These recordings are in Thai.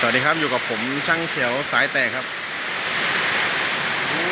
สวัสดีครับอยู่กับผมช่างเขียวสายแตกครับ โอ้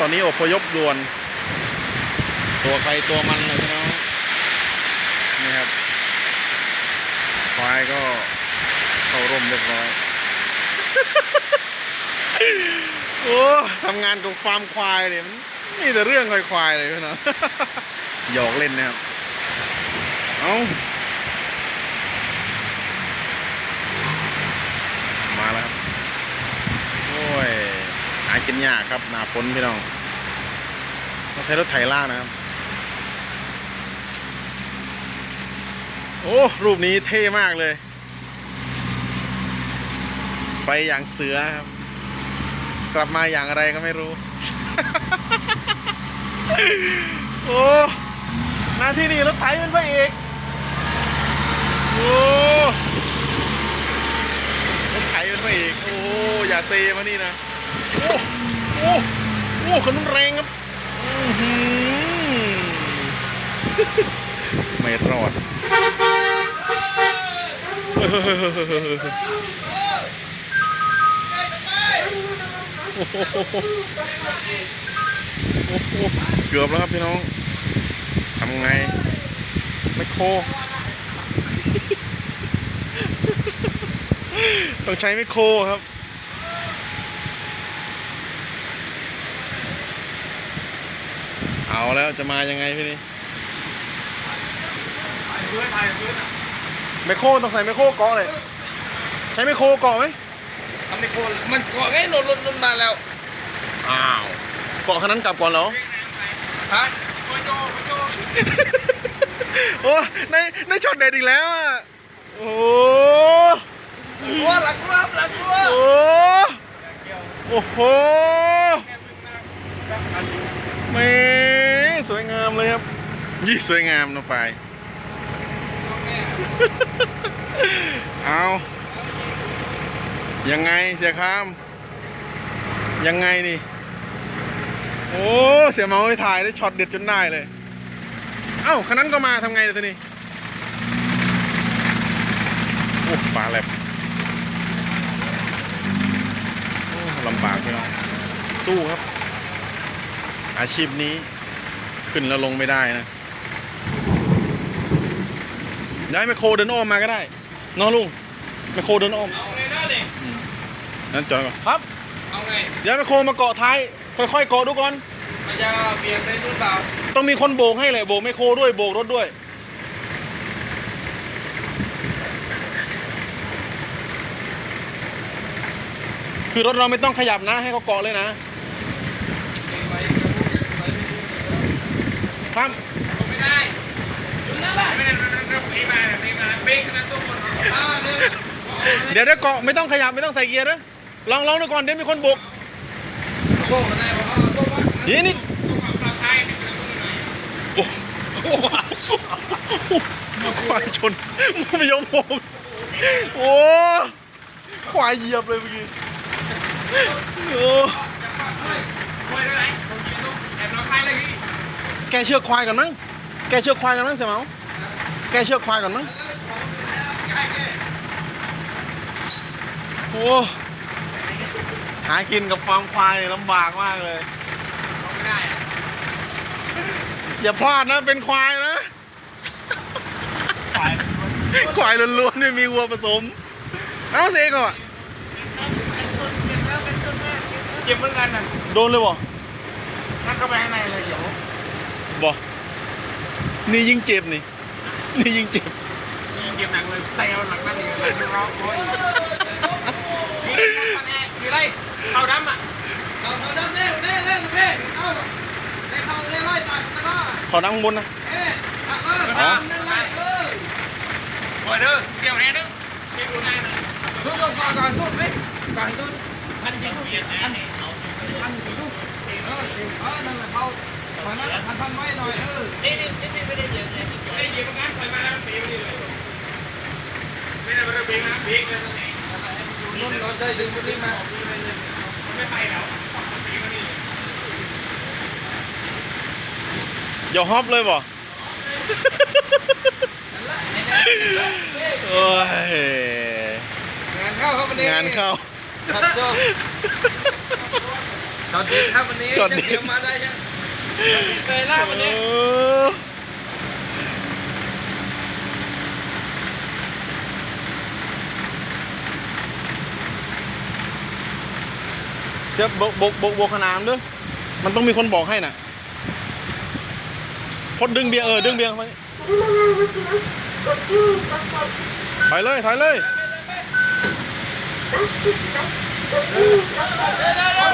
ตอนนี้อพยพด่วน ตัวใครตัวมันเลยพี่น้องนี่ครับควายก็เข้าร่มเรียบร้อย โอ้ทำงานกับฟาร์มควายเนี่ยมันมีแต่เรื่องควายๆเลยพี่น้องหยอกเล่นนะครับ เอ้ามาแล้วครับ โอ้ย หากินาครับหนาฝนพี่น้องต้องใช้รถไถล่านะครับ โอ้รูปนี้เท่มากเลย ไปอย่างเสือครับ กลับมาอย่างอะไรก็ไม่รู้ โอ้หน้าที่นี่รถไถเป็นพระเอกโอ้รถไถเป็นพระเอกโอ้ อย่าเซมานี่นะโอ้ โอ้โอ้ขนุนแรงครับอือหือไม่รอดเฮ้ยโอ้โหโอ้โหเกือบแล้วครับพี่น้องทำไง ไม่โค ต้องใช้ไมคโคครับ เอาแล้วจะมายังไงพี่นี่ไมคโครต้องใส่ไมคโครเกาะเลย ใช้ไมคโครเกาะไหมทำไมโคนมันเกาะไงโดนรถรถมาแล้ว อ้าวเกาะคันนั้นกลับก่อนเหรอ ฮะโอ้ในในช็อตเด็ดอีกแล้วอะ โอ้หลักวัวหลักวัวหลักวัวโอ้โอ้โหแหม่สวยงามเลยครับ ยี่สวยงามนะไปเอายังไงเสียคาม ยังไงนี่ โอ้เสียเมาไปถ่ายได้ช็อตเด็ดจนได้เลย เอ้าคันนั้นก็มาทำไงเดี๋ยวทีนี้โอ้ฟ้าแลบลำบากพี่น้องสู้ครับ อาชีพนี้ขึ้นแล้วลงไม่ได้นะ ย้ายไมคโครเดินอ้อมมาก็ได้เน้องลุงไมคโครเดินอ้อมเอาไงได้เลยนั่นจอยก่อนครับเอาไงย้ายไมคโครมาเกาะท้าย ค่อยๆเกาะดูก่อนมันจะเบี่ยงไปนู่นเปล่าต้องมีคนโบกให้เลยโบกไมคโครด้วยโบกรถด้วยคือรถเราไม่ต้องขยับนะให้เขาเกาะเลยนะไปครับไม่ได้ เดี๋ยวเดี๋ยวเกาะไม่ต้องขยับไม่ต้องใส่เกียร์นะลองลองดูก่อนเดี๋ยวมีคนบกโก้มาได้บอกอ่าโก้ว่านี่นี่ความปลอดภัยนี่คือตรงไหนโอ้ควายชนไม่ยอมโบกโอ้ควายเหยียบเลยเมื่อกี้โอ้คุยได้ไหแกเชือกควายก่อนมั้งแกเชือกควายก่อนมั้งเสี่ยเมา แกเชือกควายก่อนมั้งโอ้หากินกับฟาร์มควายเนี่ยลำบากมากเลยไม่ได้อะอย่าพลาดนะเป็นควายนะควายล้วนๆไม่มีวัวผสม เอ้าเซก่อนเจ็บเหมือนกันน่ะโดนเลยบ่นั่นเข้าไปข้างในเลยเดี๋ยวบ่นี่ยิงเจ็บนี่ นี่ยิงเจ็บยิงเจ็บหนักเลยใส่เอาหนักนั่นเลยเลยร้องโอ้ยนี่แน่มีอะไรเอาดำอะเอาเอาดำเน่เน่เน่เน่เอาเน่เขาเน่ไล่ตัดแล้วก็ขอนั่งข้างบนนะเอ๊ะตัดเออดำนั่นไล่เออโอ้ยเด้อเสียวแน่เด้อเสียวแน่นะทุกคนก่อนก่อนทุกไหมก่อนทุกพันยังเปลี่ยนแน่เนี่ยเอาพันทุกเสียวเออเออนั่นแหละเขา พันนั้นพันพันไว้หน่อยเออนี่นี่นี่ไม่ได้เหยียบเลยไม่ได้เหยียบงั้นถอยมาแล้วเสียวนี่เลยไม่ได้มาเบรกนะเบรกเลยตรงนี้นู่นเราได้ดึงพวกนี้มาไม่ไปแล้วอย่าฮอปเลยบ่โอ้ยงานเข้าครับวันนี้งานเข้าครับโจจอดเด็ดครับวันนี้จอดเด็ดจะเกี่ยวมาได้ยัง เคยล่าวันนี้เออเสียบกบกบกบกขนามด้วยมันต้องมีคนบอกให้น่ะพดดึงเบียร์เออดึงเบียร์เข้าไปถอยเลยถอยเลย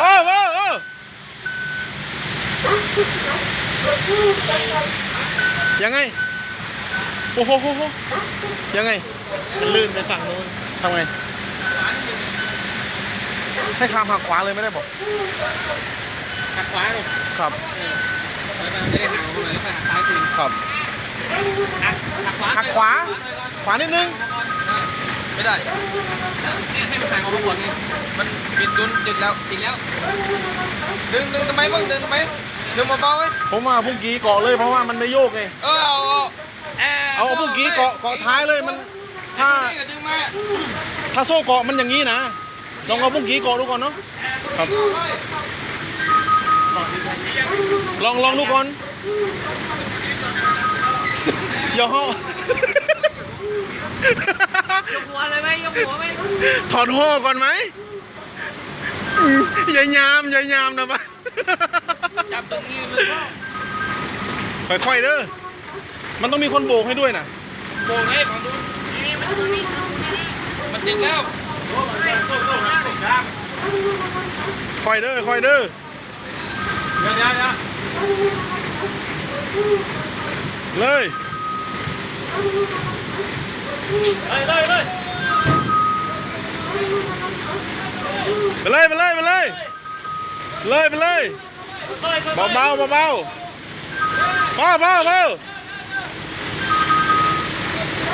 เออเออเออ ยังไง โอ้โหโหโหยังไง ลื่นไปฝั่งนู้นทำไง ให้ข้ามหักขวาเลยไม่ได้บอกหักขวาเลยครับแล้วมันไม่ได้ห่างเข้ามาแล้วก็หักซ้ายคืนครับหักหักขวาหักขวา ขวานิดนึง ไม่ได้เนี่ยให้มันห่างออกมาก่อนไงมันปิดดุนจุดแล้วติดแล้ว ดึงดึงทำไมบ้างดึงทำไม ดึงเบาๆไว้ผมว่าพุ่งกี้เกาะเลยเพราะว่ามันไม่โยกไงเออเอาเอาเอาพุ่งกี้เกาะเกาะท้ายเลยมัน ถ้า นี่ก็ดึงมาถ้าโซ่เกาะมันอย่างนี้นะ ลองเอาพุ่งกี้เกาะดูก่อนเนาะ ครับ ลองลองดูก่อนอย่าห้อ ยกหัวเลยไหมยกหัวไหมถอดห่อก่อนไหมอืมอย่ายามอย่ายามนะปะ จับตรงนี้เลยค่อยๆเด้อ มันต้องมีคนโบกให้ด้วยนะโบกให้ของดุนมันติดแล้วค่อยเด้อค่อยเด้อเดี๋ยวเดี๋ยวเดี๋ยวเลยเลยเลยเลยไปเลยไปเลยไปเลยเลยไปเลย ค่อยๆเบาเบาเบาเบาเบาเบาเบาโ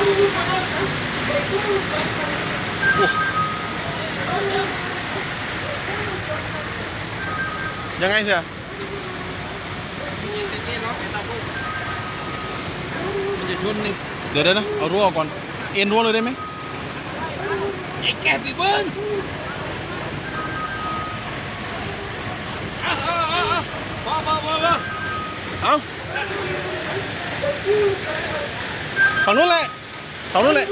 อ้ยังไงเสียมันจะชนนี่เดี๋ยวเดี๋ยวนะเอารั้วออกก่อน เอ็นรั้วเลยได้ไหมไอ้แกปีเบิ้ลเอาเอาเอาเอาพอพอพอพอ เอาฝั่งนู้นแหละเสานู้นแหละ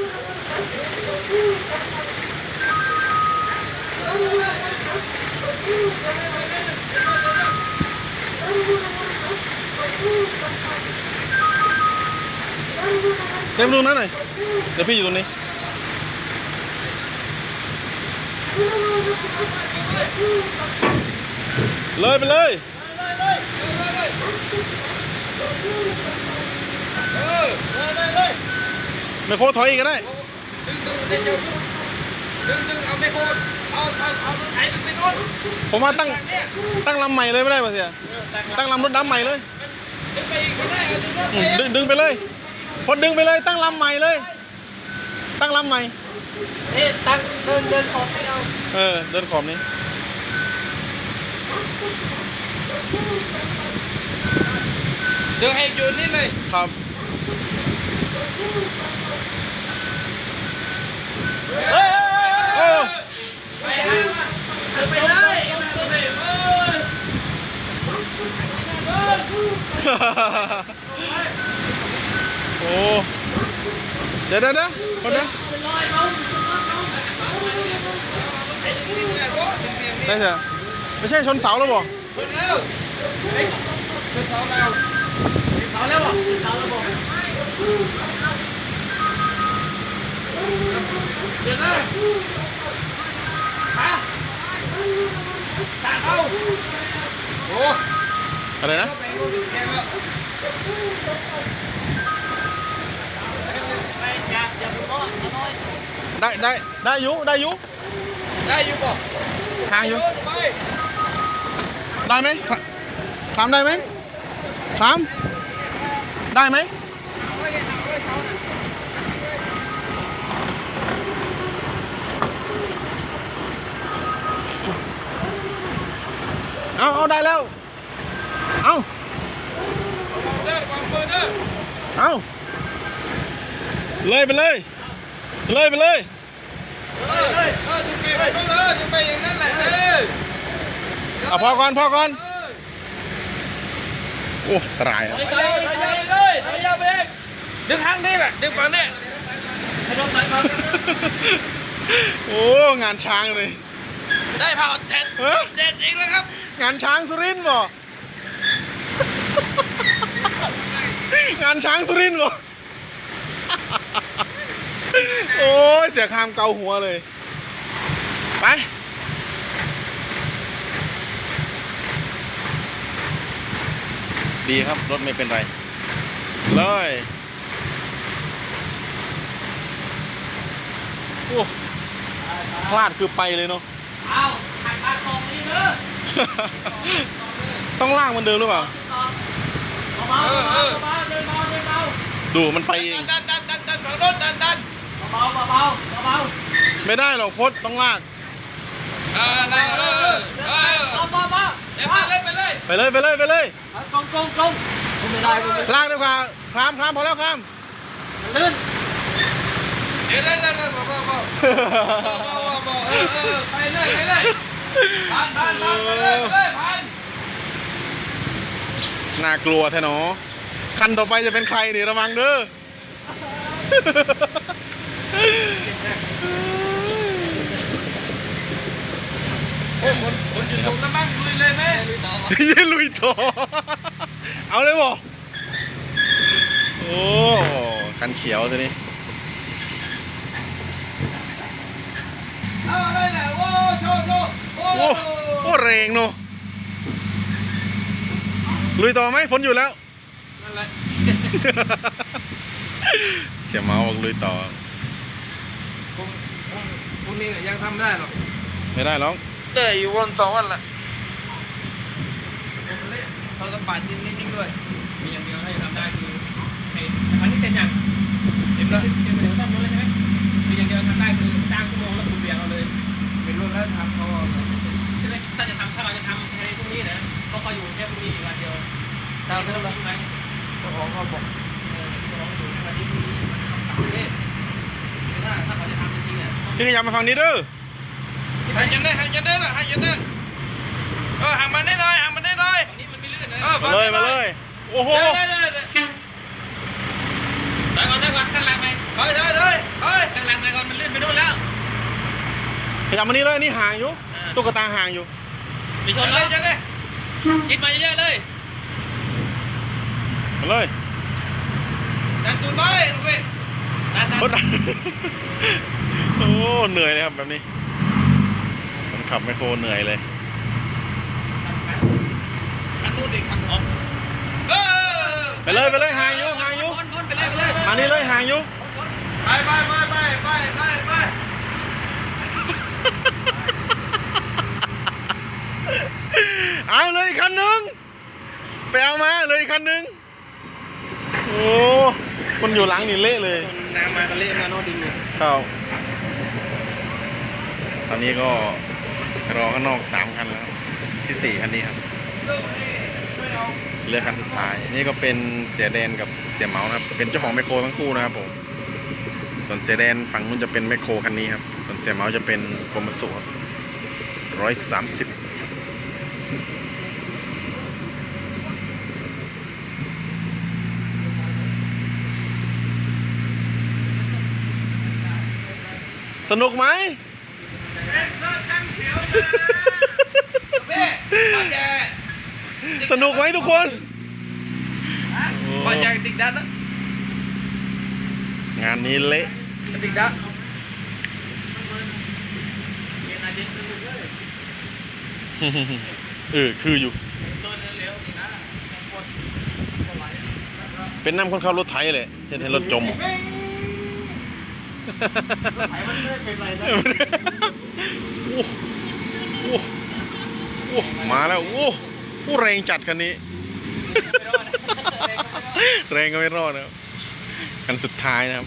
เต็มดูนั้นหน่อยเดี๋ยวพี่อยู่ตรงนี้เลยไปเลย ไม่โครถอยอีกก็ได้ดึงดึงเดี๋ยวดึงเอาไม่โคเอาเอาเอาไถไปโน่นผมว่าตั้งตั้งลำใหม่เลยไม่ได้ป่ะเสีย ตั้งลำรถดำใหม่เลยดึงไปอีกก็ได้เอาดึงรถอืไปมดึงดึงไปเลย พอดึงไปเลย ตั้งลำใหม่เลย ตั้งลำใหม่ นี่ตั้งเดินเดินขอบให้เอาเออ เดินขอบนี้ ดึงให้อยู่นี่เลย ครับเฮ้ยโอ้ไปเลยโอ้เดี๋ยวเดี๋ยวเดี๋ยวคนเดียวได้เถอะไม่ใช่ชนเสาแล้วบ่คนแล้วเป็นเสาเรา เอาแล้วบอกเอาแล้วบอกเดี๋ยวนะฮะตาเอาโอ้อะไรนะไปดูแกว่าไปอยากอยากดูก็เอาน้อยได้ได้ได้อยุได้ยุได้ยู่ป่ะห่างยู่ได้ไหมถามได้ไหม ถามได้ไหมเอาเอาได้แล้ว เอาเอาเลยไปเลย เลยไปเลยอะเออเอาพอก่อนพอก่อน โอ้ตรายครับถอยยาวถอยยาวไปเลยถอยาวไปดึงทางนี้แหละดึงฝั่งนี้โอ้งานช้างเลย ได้เผาเด็ดเฮ้ยเด็ดอีกแล้วครับ งานช้างสุรินทร์บ่งานช้างสุรินทร์บ่โอ้ยเสียคามเกาหัวเลย ไป ดีครับ รถไม่เป็นไร เลยโอ้พลาดคือไปเลยเนาะเอาหักปากกองนี้เนอะต้องล่างเหมันเดิมหรือเปล่าเบาๆเบาๆเบาๆเดินเบาเดินเบาดูมันไปเองดันดันดันดันฝั่งโน้นดันดันเบาๆเบาๆเบาไม่ได้หรอกพดต้องลากเออดันเออเออเออๆเบาๆเบาๆเดี๋ยว ไปเลยไปเลยไปเลยไปเลยไปเลยเอาตรงตรงตรงผมไม่ได้ผมไม่ลากดีกว่าคลามคลามพอแล้วคลามลื่นเดี๋ยวเดี๋ยวเดี๋ยวเดี๋ยวเบาเบาเบาเบาเบาเบาเออเออไปเลยไปเลยผ่านผ่านผ่านไปเลยไปเลยผ่านน่ากลัวแท้หนอคันต่อไปจะเป็นใครนี่ระวังเด้อ โอ้ คนคนอยู่ตรงนั้นบ้างลุยเลยไหมยืนลุยต่อเอาเลยบ่โอ้คันเขียวตัวนี้เอาเลยนะโอ้โชว์โชว์โอ้โอ้โอ้แรงเนาะลุยต่อไหมฝนอยู่แล้วนั่นแหละเสียเมาบอกลุยต่อพวกพวกนี้ยังทำได้หรอกไม่ได้หรอก ได้อยู่วันสองวันละเขาจะปาดนิดนิดด้วย มีอย่างเดียวให้ทำได้คือไอ้อันนี้เป็นอย่างเต็มเลยเต็มเลยตั้งเลยใช่ไหมมีอย่างเดียวทำได้คือจ้างชั่วโมงแล้วคุณเบียร์เอาเลย เป็นรุ่นแล้วทำเขาใช่ไหมถ้าจะทำถ้าเราจะทำในพรุ่งนี้นะก็คอยอยู่แค่พรุ่งนี้อีกวันเดียวตามเรื่องแล้แล้ววไหมเจ้าของเขาบอกเออจะลองดูวันนี้พรุ่งนี้ต่างประเทศถ้าถ้าเขาจะทำจริงๆอะพี่ขยับมาฝั่งนี้เด้อให้ยันได้ให้ยันได้ละให้ยันได้เออห่างมันได้หน่อยห่างมันได้หน่อยตรงนี้มันไม่ลื่นนะเออมาเลยมาเลยโอ้โหเด้อเด้อเด้อได้ก่อนได้ก่อนตั้งหลังไหมเฮ้ยเฮ้ยเฮ้ยเฮ้ยตั้งหลังไหมก่อนมันลื่นไปนู่นแล้วขยับมานี่เลยนี่ห่างอยู่ตุ๊กตาห่างอยู่ไปชยันนแล้ได้วยันได้ชิดมาเยอะๆเลยมาเลยดันตัวน้อยลูกเว้ยนั่นนั่นรถโอ้เหนื่อยเลยครับแบบนี้คน ขับไมโครเหนื่อยเลยไปเลยไปเลยห่างอยู่ห่างอยู่พ้นพ้นไปเลยไปเลยมานี่เลยห่างอยู่ไปไปไปไปไปไปไปเอาเลยคันหนึ่งไปเอามาเลยคันหนึ่งโอ้คนอยู่หลังนี่เละเลยน้ำมาทะเละมาโน่นดินครับตอนนี้ก็ รอข้างนอกสามคันแล้วที่สี่คันนี้ครับเหลือคันสุดท้าย นี่ก็เป็นเสียแดนกับเสียเมาส์นะครับ เป็นเจ้าของแมคโครทั้งคู่นะครับผมส่วนเสียแดนฝั่งนู้นจะเป็นแมคโครคันนี้ครับส่วนเสียเมาส์จะเป็นโกมสุร้อยสามสิบสนุกไหม สนุกไหมทุกคนป้าแจติดดันนะงานนี้เละติดดันเออคืออยู่ เป็นน้ำคนขับรถไถเลยเห็นเห็นรถจมไอ้มันไม่เป็นไรนะ โอ้โอ้โอ้มา แล้วโอ้โอ้แรงจัดคันนี้ แรงก็ไม่รอดนะครับคันสุดท้ายนะครับ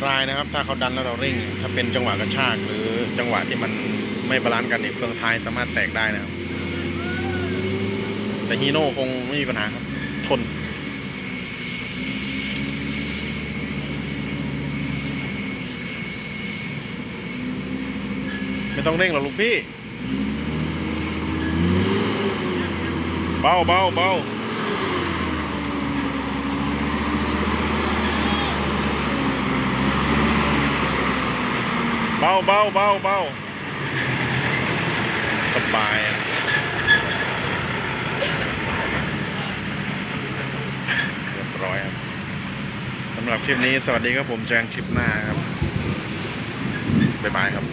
ตรายนะครับ ถ้าเขาดันแล้วเราเร่ง ถ้าเป็นจังหวะกระชากหรือจังหวะที่มันไม่บาลานซ์กันเนี่ยเฟืองท้ายสามารถแตกได้นะครับ แต่ฮีโน่คงไม่มีปัญหาครับ ทนไม่ต้องเร่งหรอกลูกพี่ เบาเบาเบา เบาเบาเบาเบาสบายอะเรียบร้อยครับสำหรับคลิปนี้สวัสดีครับผมเจอกันคลิปหน้าครับ บ๊ายบายครับ